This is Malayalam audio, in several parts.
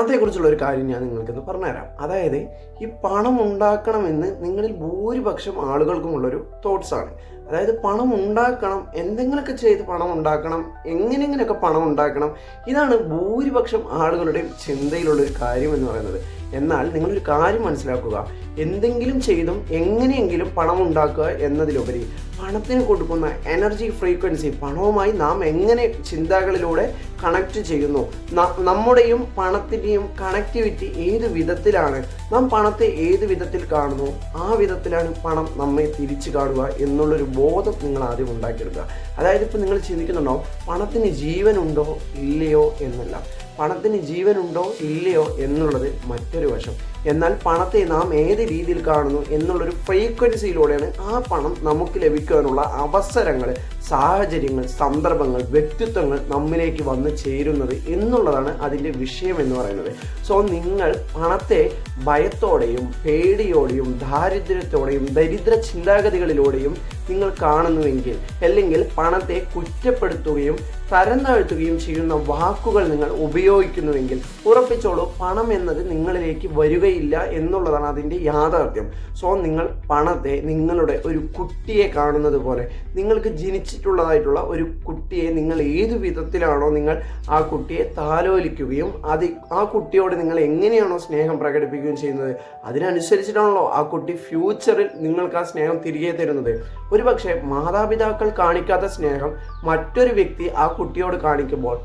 പണത്തെക്കുറിച്ചുള്ള ഒരു കാര്യം ഞാൻ നിങ്ങൾക്കിന്ന് പറഞ്ഞുതരാം. അതായത് ഈ പണം ഉണ്ടാക്കണമെന്ന് നിങ്ങളിൽ ഭൂരിപക്ഷം ആളുകൾക്കുമുള്ളൊരു തോട്ട്സാണ്. അതായത് പണം ഉണ്ടാക്കണം എന്തെങ്കിലുമൊക്കെ ചെയ്ത് പണം ഉണ്ടാക്കണം എങ്ങനെയെങ്കിലുമൊക്കെ പണം ഉണ്ടാക്കണം ഇതാണ് ഭൂരിപക്ഷം ആളുകളുടെയും ചിന്തയിലുള്ളൊരു കാര്യം എന്ന് പറയുന്നത്. എന്നാൽ നിങ്ങളൊരു കാര്യം മനസ്സിലാക്കുക. എന്തെങ്കിലും ചെയ്തും എങ്ങനെയെങ്കിലും പണം ഉണ്ടാക്കുക എന്നതിലുപരി പണത്തിന് കൊടുക്കുന്ന എനർജി ഫ്രീക്വൻസി പണവുമായി നാം എങ്ങനെ ചിന്തകളിലൂടെ കണക്ട് ചെയ്യുന്നു? നമ്മുടെയും പണത്തിന്റെയും കണക്ടിവിറ്റി ഏത് വിധത്തിലാണ്? നാം പണത്തെ ഏത് വിധത്തിൽ കാണുന്നു? ആ വിധത്തിലാണ് പണം നമ്മെ തിരിച്ചു കാണുക എന്നുള്ളൊരു ബോധം നിങ്ങൾ ആദ്യം ഉണ്ടാക്കിയെടുക്കുക. അതായത് ഇപ്പം നിങ്ങൾ ചിന്തിക്കുന്നുണ്ടോ? പണത്തിന് ജീവനുണ്ടോ? ഇല്ലയോ എന്നല്ല. പണത്തിന് ജീവനുണ്ടോ ഇല്ലയോ എന്നുള്ളത് മറ്റൊരു വശം. എന്നാൽ പണത്തെ നാം ഏത് രീതിയിൽ കാണുന്നു എന്നുള്ളൊരു ഫ്രീക്വൻസിയിലൂടെയാണ് ആ പണം നമുക്ക് ലഭിക്കാനുള്ള അവസരങ്ങൾ സാഹചര്യങ്ങൾ സന്ദർഭങ്ങൾ വ്യക്തിത്വങ്ങൾ നമ്മിലേക്ക് വന്ന് ചേരുന്നത് എന്നുള്ളതാണ് അതിന്റെ വിഷയം എന്ന് പറയുന്നത്. സോ നിങ്ങൾ പണത്തെ ഭയത്തോടെയും പേടിയോടെയും ദാരിദ്ര്യത്തോടെയും ദരിദ്ര ചിന്താഗതികളിലൂടെയും നിങ്ങൾ കാണുന്നുവെങ്കിൽ അല്ലെങ്കിൽ പണത്തെ കുറ്റപ്പെടുത്തുകയും തരം താഴ്ത്തുകയും ചെയ്യുന്ന വാക്കുകൾ നിങ്ങൾ ഉപയോഗിക്കുന്നുവെങ്കിൽ ഉറപ്പിച്ചോളൂ പണം എന്നത് നിങ്ങളിലേക്ക് വരികയില്ല എന്നുള്ളതാണ് അതിന്റെ യാഥാർത്ഥ്യം. സോ നിങ്ങൾ പണത്തെ നിങ്ങളുടെ ഒരു കുട്ടിയെ കാണുന്നത് പോലെ നിങ്ങൾക്ക് ജനിച്ചിട്ടുള്ളതായിട്ടുള്ള ഒരു കുട്ടിയെ നിങ്ങൾ ഏത് വിധത്തിലാണോ നിങ്ങൾ ആ കുട്ടിയെ താലോലിക്കുകയും അത് ആ കുട്ടിയോട് നിങ്ങൾ എങ്ങനെയാണോ സ്നേഹം പ്രകടിപ്പിക്കുകയും ചെയ്യുന്നത് അതിനനുസരിച്ചിട്ടാണല്ലോ ആ കുട്ടി ഫ്യൂച്ചറിൽ നിങ്ങൾക്ക് ആ സ്നേഹം തിരികെ തരുന്നത്. ഒരുപക്ഷെ മാതാപിതാക്കൾ കാണിക്കാത്ത സ്നേഹം മറ്റൊരു വ്യക്തി ആ കുട്ടിയോട് കാണിക്കുമ്പോൾ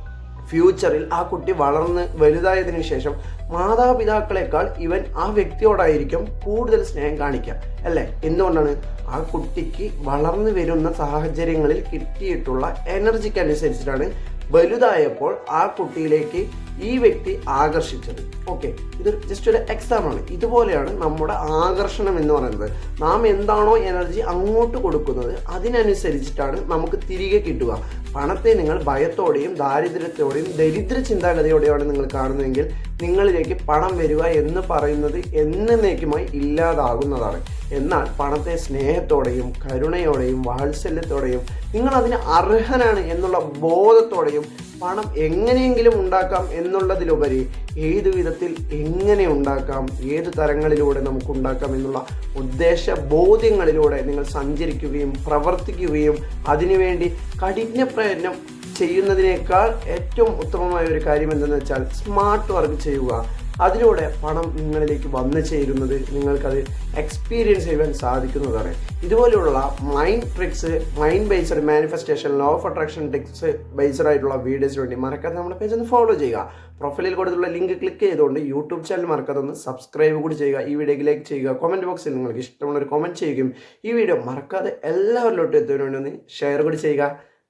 ഫ്യൂച്ചറിൽ ആ കുട്ടി വളർന്ന് വലുതായതിനു ശേഷം മാതാപിതാക്കളെക്കാൾ ഇവൻ ആ വ്യക്തിയോടായിരിക്കും കൂടുതൽ സ്നേഹം കാണിക്കുക അല്ലേ? എന്തുകൊണ്ടാണ്? ആ കുട്ടിക്ക് വളർന്നു വരുന്ന സാഹചര്യങ്ങളിൽ കിട്ടിയിട്ടുള്ള എനർജിക്ക് അനുസരിച്ചിട്ടാണ് വലുതായപ്പോൾ ആ കുട്ടിയിലേക്ക് ഈ വ്യക്തി ആകർഷിച്ചത്. ഓക്കെ ഇത് ജസ്റ്റ് ഒരു എക്സാമ്പിൾ ആണ്. ഇതുപോലെയാണ് നമ്മുടെ ആകർഷണം എന്ന് പറയുന്നത്. നാം എന്താണോ എനർജി അങ്ങോട്ട് കൊടുക്കുന്നത് അതിനനുസരിച്ചിട്ടാണ് നമുക്ക് തിരികെ കിട്ടുക. പണത്തെ നിങ്ങൾ ഭയത്തോടെയും ദാരിദ്ര്യത്തോടെയും ദരിദ്ര ചിന്താഗതിയോടെയാണ് നിങ്ങൾ കാണുന്നതെങ്കിൽ നിങ്ങളിലേക്ക് പണം വരിക എന്ന് പറയുന്നത് എന്നേക്കുമായി ഇല്ലാതാകുന്നതാണ്. എന്നാൽ പണത്തെ സ്നേഹത്തോടെയും കരുണയോടെയും വാത്സല്യത്തോടെയും നിങ്ങൾ അതിന് അർഹനാണ് എന്നുള്ള ബോധത്തോടെയും പണം എങ്ങനെയെങ്കിലും ഉണ്ടാക്കാം എന്നുള്ളതിലുപരി ഏത് വിധത്തിൽ എങ്ങനെ ഉണ്ടാക്കാം ഏത് തരങ്ങളിലൂടെ നമുക്ക് ഉണ്ടാക്കാം എന്നുള്ള ഉദ്ദേശ ബോധ്യങ്ങളിലൂടെ നിങ്ങൾ സഞ്ചരിക്കുകയും പ്രവർത്തിക്കുകയും അതിനുവേണ്ടി കഠിന പ്രയത്നം ചെയ്യുന്നതിനേക്കാൾ ഏറ്റവും ഉത്തമമായ ഒരു കാര്യം എന്തെന്ന് വെച്ചാൽ സ്മാർട്ട് വർക്ക് ചെയ്യുക. അതിലൂടെ പണം നിങ്ങളിലേക്ക് വന്നു ചേരുന്നത് നിങ്ങൾക്കത് എക്സ്പീരിയൻസ് ചെയ്യാൻ സാധിക്കുന്നതാണ്. ഇതുപോലെയുള്ള mind tricks mind based manifestation law of attraction tricks based ആയിട്ടുള്ള വീഡിയോസ് വേണ്ടി മറക്കാതെ നമ്മുടെ പേജ് ഒന്ന് ഫോളോ ചെയ്യുക. പ്രൊഫൈലിൽ കൊടുത്തുള്ള ലിങ്ക് ക്ലിക്ക് ചെയ്തുകൊണ്ട് യൂട്യൂബ് ചാനൽ മറക്കാതെ ഒന്ന് സബ്സ്ക്രൈബ് കൂടി ചെയ്യുക. ഈ വീഡിയോക്ക് ലൈക്ക് ചെയ്യുക. കമന്റ് ബോക്സിൽ നിങ്ങൾക്ക് ഇഷ്ടമുള്ള ഒരു കമന്റ് ചെയ്യുകയും ഈ വീഡിയോ മറക്കാതെ എല്ലാവരിലോട്ടും എത്തുന്നതിന് വേണ്ടി ഒന്ന് ഷെയർ കൂടി ചെയ്യുക.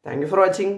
Thank you for watching